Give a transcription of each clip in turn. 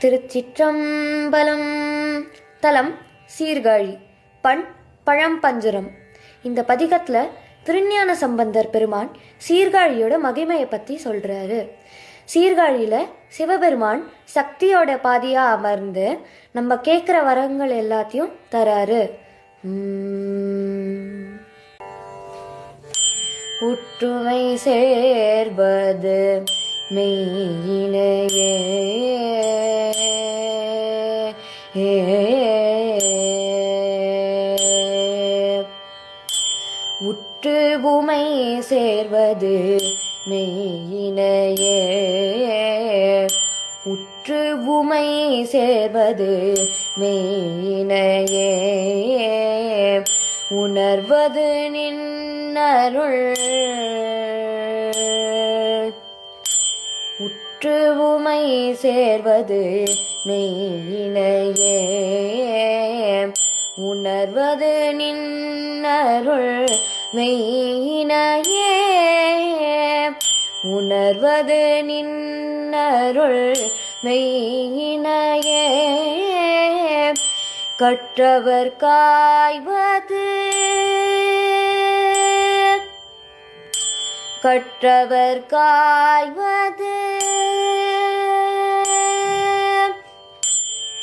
திருச்சிற்றம்பலம். தலம் சீர்காழி. பண் பழம்பஞ்சுரம். இந்த பதிகத்தில் திருஞான சம்பந்தர் பெருமான் சீர்காழியோட மகிமையை பற்றி சொல்கிறாரு சீர்காழியில் சிவபெருமான் சக்தியோட பாதியாக அமர்ந்து நம்ம கேட்குற வரங்கள் எல்லாத்தையும் தராரு. ஒற்றுமை உற்றுமை சேர்வது மெய்யினையே உற்று உமை சேர்வது மெய்யினையே. உற்று உமை சேர்வது மெய்யினையே. உணர்வது நின்னருள் உற்று உமை சேர்வது மெய்யினையே. உணர்வது நின்னருள் மெய்யினையே உணர்வது நின்னருள் மெய்யினையே கற்றவர் காய்வது கற்றவர் காய்வது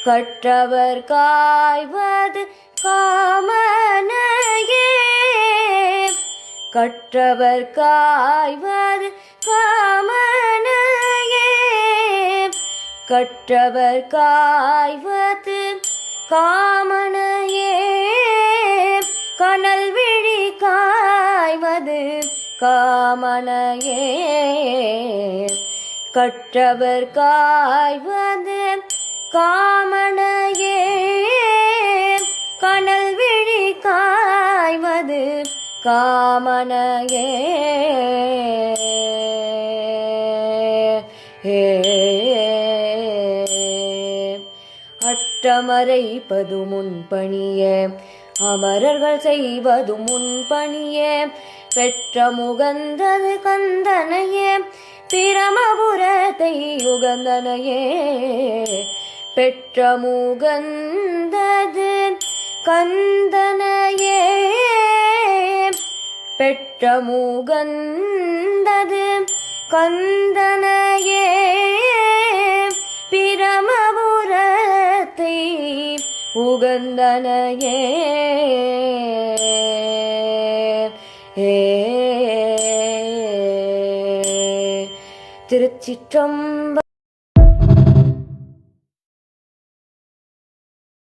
கற்றவர் காய்வது காமனையே கற்றவர் காய்வது காமனையே. கற்றவர் காய்வது காமனையே. கனல் விழி காய்வது காமனையே. கற்றவர் காய்வது காமனையே. கனல் விழி காய்வது காமனையே. அற்றமறைப்பது முன்பணிய அமரர்கள் செய்வது முன்பணிய பெற்ற முகந்தது கந்தனையே பிரமபுரத்தை யுகந்தனையே பெற்ற முகந்தது கந்தன பெற்ற மூகந்தது கந்தனையே. பிரமபுரத்தை உகந்தனையே. ஏ. திருச்சிற்றம்ப